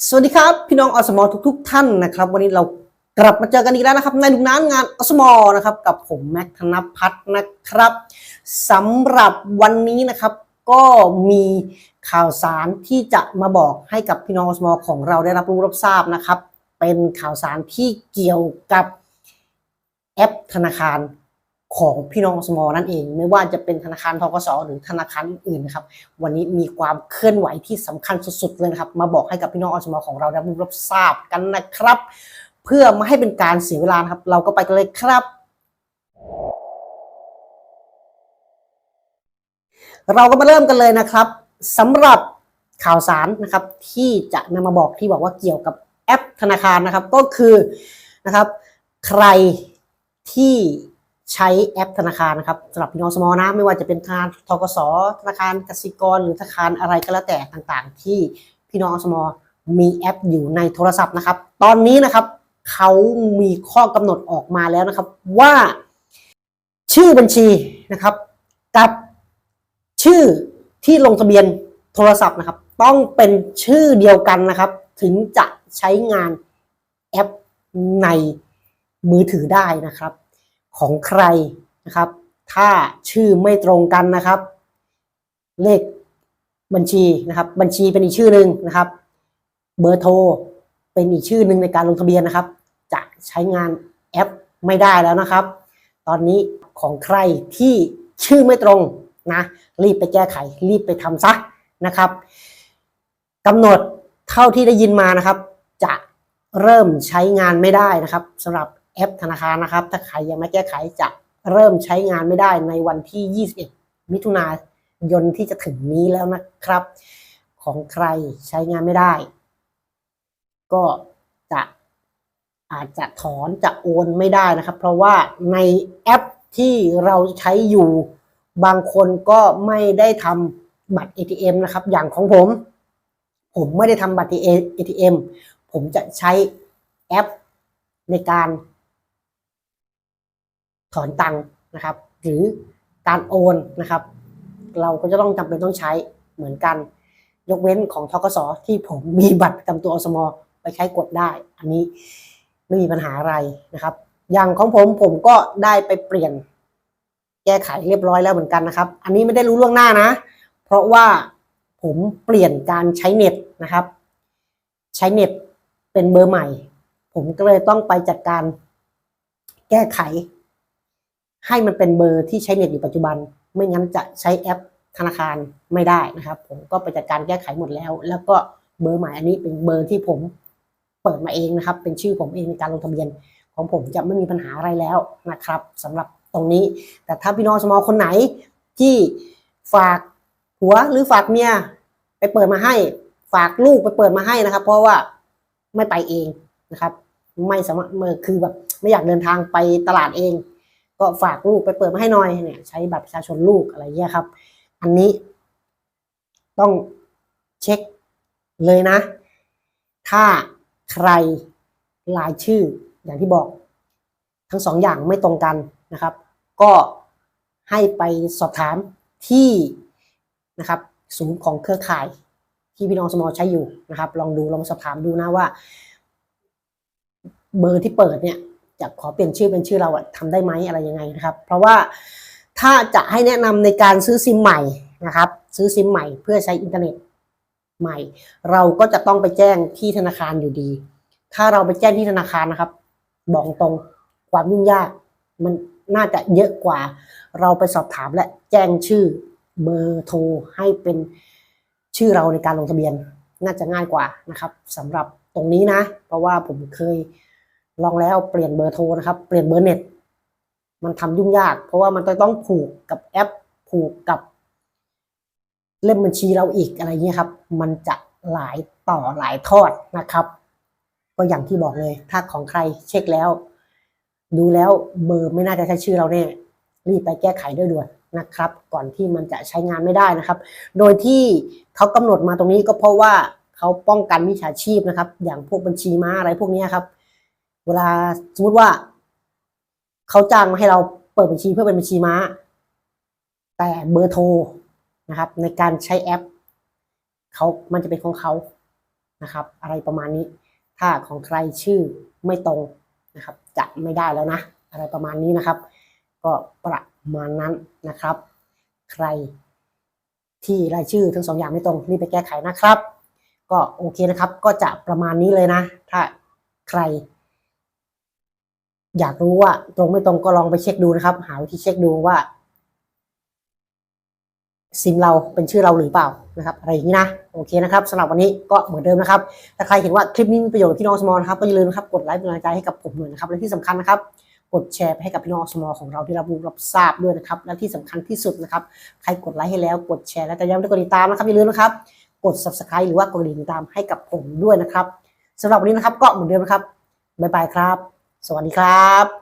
สวัสดีครับพี่น้องอสมอทุกๆ ท่านนะครับ วันนี้เรากลับมาเจอกันอีกแล้วนะครับ ในดุกน้านงานอสมอนะครับ กับผมแม็กธนพัฒน์นะครับสำหรับวันนี้นะครับก็มีข่าวสารที่จะมาบอกให้กับพี่น้องอสมอของเราได้รับรู้รับทราบนะครับ เป็นข่าวสารที่เกี่ยวกับแอปธนาคาร ของพี่น้องสมอนั่นเอง ไม่ว่าจะเป็นธนาคารทกสหรือธนาคารอื่นนะครับ วันนี้มีความเคลื่อนไหวที่สำคัญสุดๆเลยนะครับ มาบอกให้กับพี่น้องอสมอของเราได้รับทราบกันนะครับ เพื่อไม่ให้เป็นการเสียเวลานะครับ เราก็ไปกันเลยครับเราก็มาเริ่มกันเลยนะครับสำหรับข่าวสารนะครับที่จะนำมาบอกที่บอกว่าเกี่ยวกับแอปธนาคารนะครับ ก็คือนะครับ ใครที่ ใช้แอปธนาคารนะครับสำหรับพี่น้องสมอนะ ไม่ว่าจะเป็นธนาคารทกสธนาคารกสิกร หรือธนาคารอะไรก็แล้วแต่ต่างๆ ที่พี่น้องสมอมีแอปอยู่ในโทรศัพท์นะครับ ตอนนี้นะครับเขามีข้อกำหนดออกมาแล้วนะครับ ว่าชื่อบัญชีนะครับ กับชื่อที่ลงทะเบียนโทรศัพท์นะครับ ต้องเป็นชื่อเดียวกันนะครับ ถึงจะใช้งานแอปในมือถือได้นะครับ ของใครนะครับ ถ้าชื่อไม่ตรงกันนะครับ เลขบัญชีนะครับ บัญชีเป็นอีกชื่อหนึ่งนะครับ เบอร์โทรเป็นอีกชื่อหนึ่งในการลงทะเบียนนะครับ จะใช้งานแอปไม่ได้แล้วนะครับ ตอนนี้ของใครที่ชื่อไม่ตรงนะ รีบไปแก้ไข รีบไปทำซะนะครับกำหนดเท่าที่ได้ยินมานะครับ จะเริ่มใช้งานไม่ได้นะครับสำหรับ แอปธนาคารนะครับ ถ้าใครยังไม่แก้ไขจะเริ่มใช้งานไม่ได้ในวันที่ 21 มิถุนายนที่จะถึงนี้แล้วนะครับ ของใครใช้งานไม่ได้ ก็จะอาจจะถอนจะโอนไม่ได้นะครับ เพราะว่าในแอปที่เราใช้อยู่บางคนก็ไม่ได้ทำบัตร ATM นะครับ อย่างของผม ผมไม่ได้ทำบัตร ATM ผมจะใช้แอปในการ ถอนตังค์นะครับ หรือการโอนนะครับ เราก็จะต้องจำเป็นต้องใช้เหมือนกัน ยกเว้นของทกสที่ผมมีบัตรประจำตัวอสมไปใช้กดได้ อันนี้ไม่มีปัญหาอะไรนะครับ อย่างของผมผมก็ได้ไปเปลี่ยนแก้ไขเรียบร้อยแล้วเหมือนกันนะครับ อันนี้ไม่ได้รู้ล่วงหน้านะ เพราะว่าผมเปลี่ยนการใช้เน็ตนะครับ ใช้เน็ตเป็นเบอร์ใหม่ ผมก็เลยต้องไปจัดการแก้ไข ให้มันเป็นเบอร์ที่ใช้เน็ตอยู่ปัจจุบัน ไม่งั้นจะใช้แอปธนาคารไม่ได้นะครับ ผมก็ไปจัดการแก้ไขหมดแล้ว แล้วก็เบอร์ใหม่อันนี้เป็นเบอร์ที่ผมเปิดมาเองนะครับ เป็นชื่อผมเองในการลงทะเบียน ของผมจะไม่มีปัญหาอะไรแล้วนะครับสำหรับตรงนี้ แต่ถ้าพี่น้องสมอคนไหนที่ฝากผัวหรือฝากเมียไปเปิดมาให้ ฝากลูกไปเปิดมาให้นะครับ เพราะว่าไม่ไปเองนะครับ ไม่สามารถมือคือแบบไม่อยากเดินทางไปตลาดเอง ก็ฝากลูกไปเปิดมาให้หน่อยเนี่ย ใช้บัตรประชาชนลูกอะไรเงี้ยครับ อันนี้ต้องเช็คเลยนะ ถ้าใครรายชื่ออย่างที่บอก ทั้งสองอย่างไม่ตรงกันนะครับ ก็ให้ไปสอบถามที่นะครับศูนย์ของเครือข่ายที่พี่น้องสมอใช้อยู่นะครับ ลองดูลองสอบถามดูนะว่า เบอร์ที่เปิดเนี่ย จะขอเปลี่ยนชื่อเป็นชื่อเราอะทำได้ไหมอะไรยังไงนะครับ เพราะว่าถ้าจะให้แนะนำในการซื้อซิมใหม่นะครับ ซื้อซิมใหม่เพื่อใช้อินเทอร์เน็ตใหม่ เราก็จะต้องไปแจ้งที่ธนาคารอยู่ดี ถ้าเราไปแจ้งที่ธนาคารนะครับ บอกตรงความยุ่งยาก มันน่าจะเยอะกว่า เราไปสอบถามและแจ้งชื่อเบอร์โทรให้เป็นชื่อเราในการลงทะเบียน น่าจะง่ายกว่านะครับสำหรับตรงนี้นะ เพราะว่าผมเคย ลองแล้วเปลี่ยนเบอร์โทรนะครับ เปลี่ยนเบอร์เน็ต มันทำยุ่งยาก เพราะว่ามันต้องผูกกับแอป ผูกกับ เล่มบัญชีเราอีกอะไรเงี้ยครับ มันจะหลายต่อหลายทอดนะครับ ก็อย่างที่บอกเลย ถ้าของใครเช็คแล้ว ดูแล้วเบอร์ไม่น่าจะใช้ชื่อเราแน่รีบไปแก้ไขด้วยด่วนนะครับ ก่อนที่มันจะใช้งานไม่ได้นะครับ โดยที่เขากำหนดมาตรงนี้ก็เพราะว่าเขาป้องกันมิจฉาชีพนะครับ อย่างพวกบัญชีม้าอะไรพวกนี้ครับ เวลาสมมติว่าเขาจ้างมาให้เราเปิดบัญชีเพื่อเป็นบัญชีม้า แต่เบอร์โทรนะครับ ในการใช้แอปเขามันจะเป็นของเขานะครับ อะไรประมาณนี้ ถ้าของใครชื่อไม่ตรงนะครับ จะไม่ได้แล้วนะ อะไรประมาณนี้นะครับ ก็ประมาณนั้นนะครับ ใครที่รายชื่อทั้งสองอย่างไม่ตรงรีบไปแก้ไขนะครับ ก็โอเคนะครับ ก็จะประมาณนี้เลยนะ ถ้าใคร อยากรู้ว่าตรงไม่ตรงก็ลองไปเช็คดูนะครับ หาวิธีเช็คดูว่าซิมเราเป็นชื่อเราหรือเปล่านะครับ อะไรอย่างนี้นะ โอเคนะครับสำหรับวันนี้ก็เหมือนเดิมนะครับ ถ้าใครเห็นว่าคลิปนี้มีประโยชน์กับพี่น้องสมอลนะครับก็อย่าลืมนะครับกดไลค์เป็นกำลังใจให้กับผมหน่อยนะครับและที่สำคัญนะครับกดแชร์ไปให้กับพี่น้องสมอของเราที่รับรู้รับทราบด้วยนะครับ และที่สำคัญที่สุดนะครับใครกดไลค์ให้แล้วกดแชร์และก็ย้ำด้วยกดติดตามนะครับอย่าลืมนะครับกด subscribe หรือว่ากดติดตามให้กับผมด้วยนะครับสำหรับวันนี้นะครับก็เหมือนเดิมนะครับบ๊ายบายครับ สวัสดีครับ